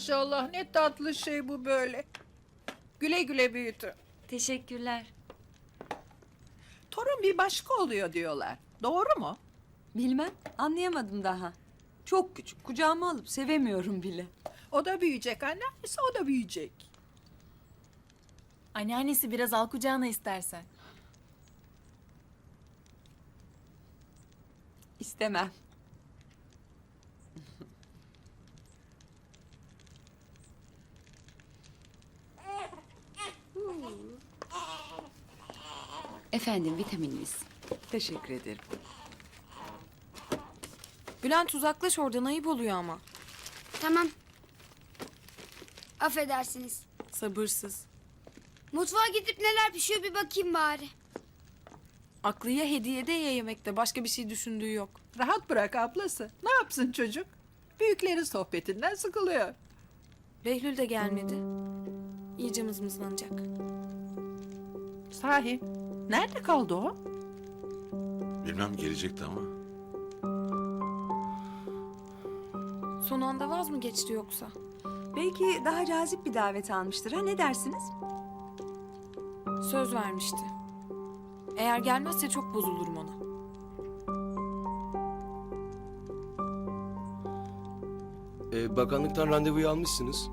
Maşallah ne tatlı şey bu böyle. Güle güle büyütü. Teşekkürler. Torun bir başka oluyor diyorlar. Doğru mu? Bilmem, anlayamadım daha. Çok küçük, kucağıma alıp sevemiyorum bile. O da büyüyecek anneannesi o da büyüyecek. Anneannesi biraz al kucağına istersen. İstemem. Efendim vitamininiz. Teşekkür ederim. Bülent uzaklaş oradan ayıp oluyor ama. Tamam. Affedersiniz. Sabırsız. Mutfağa gidip neler pişiyor bir bakayım bari. Aklı ya hediyede ya yemekte. Başka bir şey düşündüğü yok. Rahat bırak ablası. Ne yapsın çocuk? Büyüklerin sohbetinden sıkılıyor. Behlül de gelmedi. İyice mızmızlanacak. Sahi nerede kaldı o? Bilmem gelecekti ama. Son anda vaz mı geçti yoksa? Belki daha cazip bir davet almıştır ha ne dersiniz? Söz vermişti. Eğer gelmezse çok bozulurum ona. Ee, bakanlıktan randevuyu almışsınız.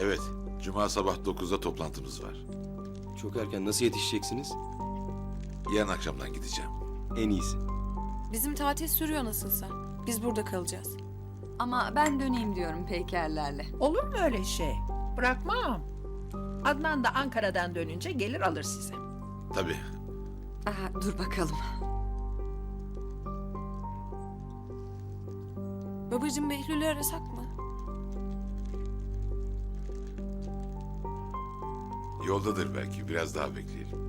Evet, cuma sabah 9'da toplantımız var. Çok erken nasıl yetişeceksiniz? Yarın akşamdan gideceğim. En iyisi. Bizim tatil sürüyor nasılsa. Biz burada kalacağız. Ama ben döneyim diyorum peykerlerle. Olur mu öyle şey? Bırakmam. Adnan da Ankara'dan dönünce gelir alır sizi. Tabii, Aha, dur bakalım. Babacığım Behlül'ü arasak mı? yoldadır belki. Biraz daha bekleyelim.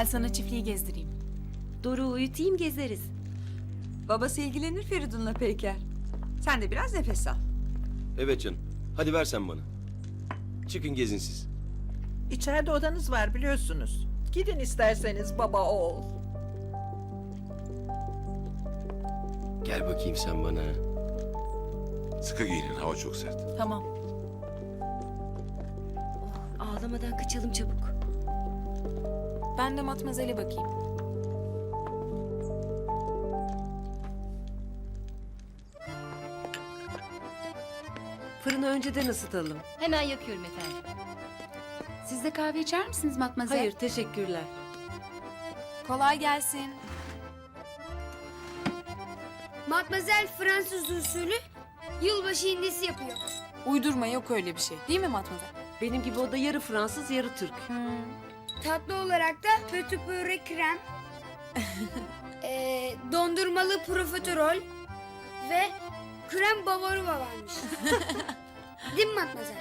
Gel sana çiftliği gezdireyim. Doru uyutayım gezeriz. Babası ilgilenir Feridun'la Peyker. Sen de biraz nefes al. Evet canım. Hadi ver sen bana. Çıkın gezin siz. İçeride odanız var biliyorsunuz. Gidin isterseniz baba oğul. Gel bakayım sen bana. Sıkı giyinin, hava çok sert. Tamam. Ağlamadan kaçalım çabuk. Ben de matmazele bakayım. Fırını önceden ısıtalım. Hemen yakıyorum efendim. Siz de kahve içer misiniz matmazel? Hayır, teşekkürler. Kolay gelsin. Matmazel Fransız usulü yılbaşı hindisi yapıyor. Uydurma yok öyle bir şey. Değil mi matmazel? Benim gibi o da yarı Fransız, yarı Türk. Tatlı olarak da petit püre krem, eee, dondurmalı profiterol ve krem bavaruva varmış. Değil mi Matmazel?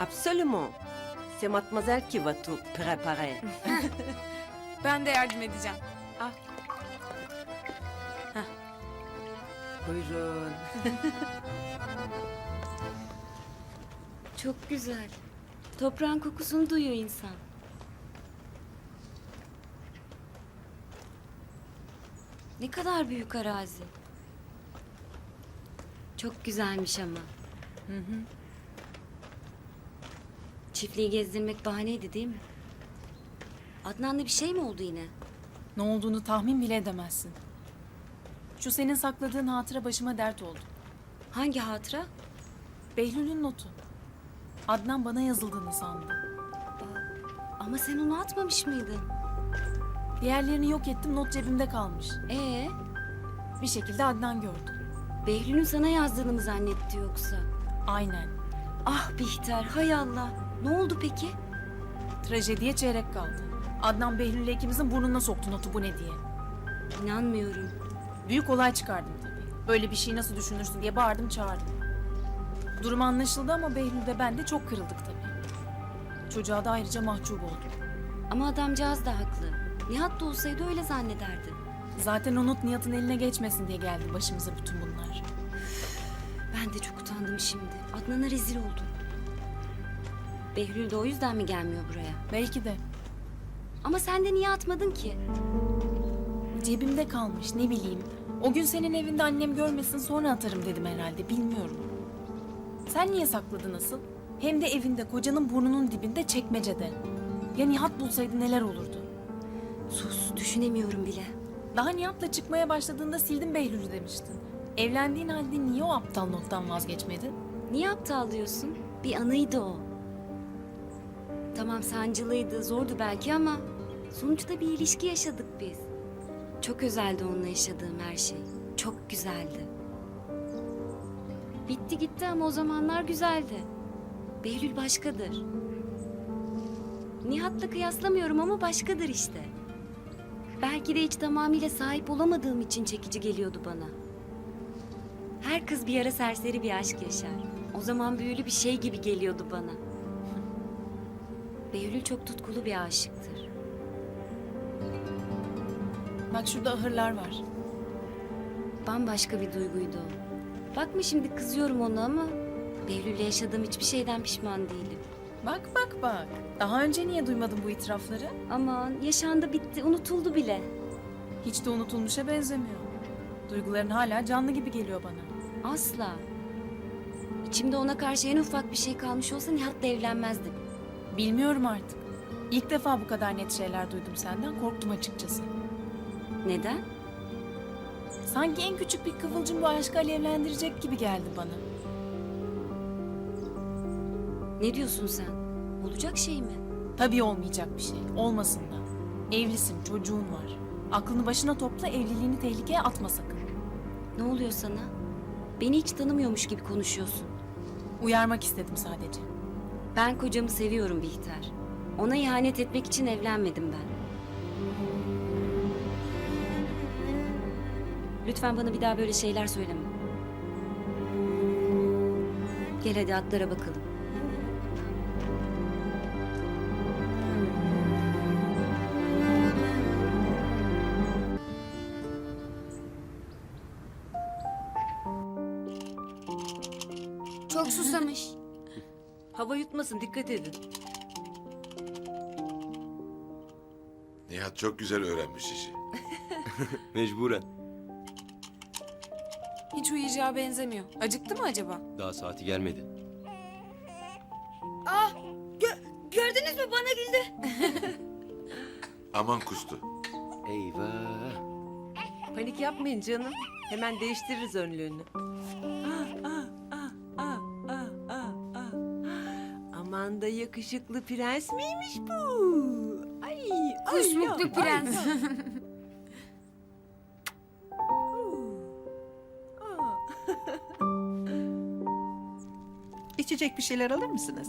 Absolument. C'est mademoiselle qui va tout préparer. Ben de yardım edeceğim. Buyurun. Çok güzel. Toprağın kokusunu duyuyor insan. Ne kadar büyük arazi. Çok güzelmiş ama. Çiftliği gezdirmek bahaneydi değil mi? Adnan'la bir şey mi oldu yine? Ne olduğunu tahmin bile edemezsin. Şu senin sakladığın hatıra başıma dert oldu. Hangi hatıra? Behlül'ün notu. Adnan bana yazıldığını sandı. Ama sen onu atmamış mıydın? Diğerlerini yok ettim not cebimde kalmış. Ee, Bir şekilde Adnan gördü. Behlül'ün sana yazdığını mı zannetti yoksa? Aynen. Ah Bihter, hay Allah. Ne oldu peki? Trajediye çeyrek kaldı. Adnan Behlül'le ikimizin burnuna soktu notu bu ne diye. İnanmıyorum. Büyük olay çıkardım tabii. Böyle bir şey nasıl düşünürsün diye bağırdım çağırdım. Durum anlaşıldı ama Behlül de ben de çok kırıldık tabii. Çocuğa da ayrıca mahcup oldum. Ama adamcağız da haklı. Nihat da olsaydı öyle zannederdi. Zaten o not Nihat'ın eline geçmesin diye geldi başımıza bütün bunlar. Ben de çok utandım şimdi. Adnan'a rezil oldum. Behlül de o yüzden mi gelmiyor buraya? Belki de. Ama sen de niye atmadın ki? Cebimde kalmış ne bileyim. O gün senin evinde annem görmesin sonra atarım dedim herhalde bilmiyorum. Sen niye sakladın asıl? Hem de evinde kocanın burnunun dibinde çekmecede. Ya Nihat bulsaydı neler olurdu? Sus düşünemiyorum bile. Daha Nihat'la çıkmaya başladığında sildim Behlül'ü demiştin. Evlendiğin halde niye o aptal nottan vazgeçmedin? Niye aptal diyorsun? Bir anıydı o. Tamam sancılıydı, zordu belki ama sonuçta bir ilişki yaşadık biz. Çok özeldi onunla yaşadığım her şey. Çok güzeldi. Bitti gitti ama o zamanlar güzeldi. Behlül başkadır. Nihat'la kıyaslamıyorum ama başkadır işte. Belki de hiç tamamıyla sahip olamadığım için çekici geliyordu bana. Her kız bir ara serseri bir aşk yaşar. O zaman büyülü bir şey gibi geliyordu bana. Behlül çok tutkulu bir aşıktır. Bak şurada ahırlar var. Bambaşka bir duyguydu o. Bakma şimdi kızıyorum ona ama... Behlül'le yaşadığım hiçbir şeyden pişman değilim. Bak bak bak. Daha önce niye duymadın bu itirafları? Aman yaşandı bitti unutuldu bile. Hiç de unutulmuşa benzemiyor. Duyguların hala canlı gibi geliyor bana. Asla. İçimde ona karşı en ufak bir şey kalmış olsa Nihat'la evlenmezdim. Bilmiyorum artık. İlk defa bu kadar net şeyler duydum senden. Korktum açıkçası. Neden? Sanki en küçük bir kıvılcım bu aşkı alevlendirecek gibi geldi bana. Ne diyorsun sen? Olacak şey mi? Tabii olmayacak bir şey. Olmasın da. Evlisin, çocuğun var. Aklını başına topla, evliliğini tehlikeye atma sakın. Ne oluyor sana? Beni hiç tanımıyormuş gibi konuşuyorsun. Uyarmak istedim sadece. Ben kocamı seviyorum Bihter. Ona ihanet etmek için evlenmedim ben. Lütfen bana bir daha böyle şeyler söyleme. Gel hadi atlara bakalım. Çok susamış. Hava yutmasın dikkat edin. Nihat çok güzel öğrenmiş işi. Mecburen. Hiç uyuyacağı benzemiyor. Acıktı mı acaba? Daha saati gelmedi. Gördünüz mü bana güldü. Aman kustu. Eyvah. Panik yapmayın canım. Hemen değiştiririz önlüğünü. Aman da yakışıklı prens miymiş bu? Ay, ay ya, Kusmuklu ay. prens. İçecek bir şeyler alır mısınız?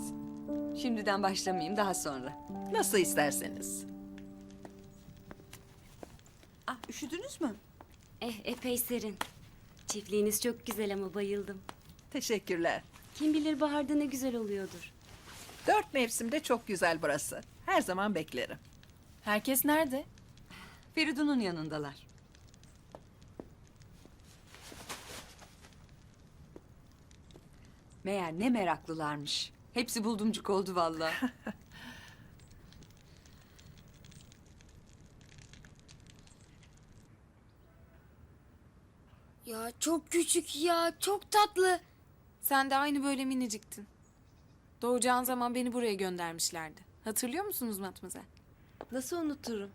Şimdiden başlamayayım daha sonra. Nasıl isterseniz. Ah üşüdünüz mü? Eh epey serin. Çiftliğiniz çok güzel ama bayıldım. Teşekkürler. Kim bilir baharda ne güzel oluyordur. Dört mevsimde çok güzel burası. Her zaman beklerim. Herkes nerede? Feridun'un yanındalar. Meğer ne meraklılarmış. Hepsi buldumcuk oldu vallahi. ya çok küçük ya çok tatlı. Sen de aynı böyle miniciktin. Doğacağın zaman beni buraya göndermişlerdi. Hatırlıyor musunuz Matmazel? Nasıl unuturum?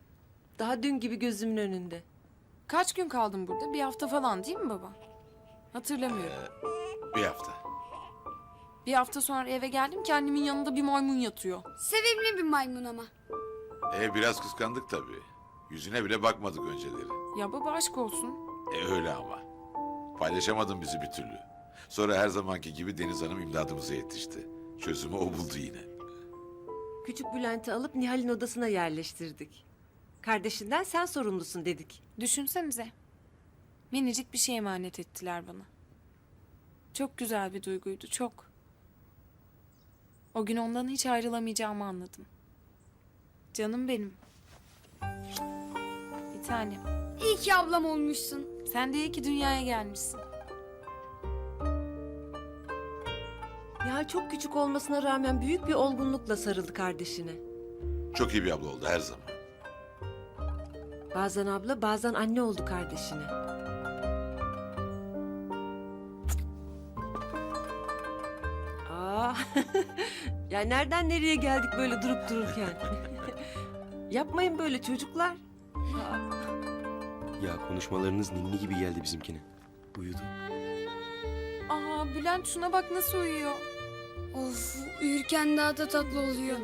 Daha dün gibi gözümün önünde. Kaç gün kaldın burada? Bir hafta falan değil mi baba? Hatırlamıyorum. Bir hafta. Bir hafta sonra eve geldim ki annemin yanında bir maymun yatıyor. Sevimli bir maymun ama. E biraz kıskandık tabii. Yüzüne bile bakmadık önceleri. Ya baba aşk olsun. E öyle ama. Paylaşamadın bizi bir türlü. Sonra her zamanki gibi Deniz Hanım imdadımıza yetişti. Çözümü o buldu yine. Küçük Bülent'i alıp Nihal'in odasına yerleştirdik. Kardeşinden sen sorumlusun dedik. Düşünsenize. Minicik bir şey emanet ettiler bana. Çok güzel bir duyguydu, çok. O gün ondan hiç ayrılamayacağımı anladım. Canım benim. Bir tanem. İyi ki ablam olmuşsun. Sen de iyi ki dünyaya gelmişsin. Nihal çok küçük olmasına rağmen büyük bir olgunlukla sarıldı kardeşine. Çok iyi bir abla oldu her zaman. Bazen abla, bazen anne oldu kardeşine. Aa, ya nereden nereye geldik böyle durup dururken? Yapmayın böyle çocuklar. Ya konuşmalarınız ninni gibi geldi bizimkine. Uyudu. Aa Bülent şuna bak nasıl uyuyor. Of uyurken daha da tatlı oluyor.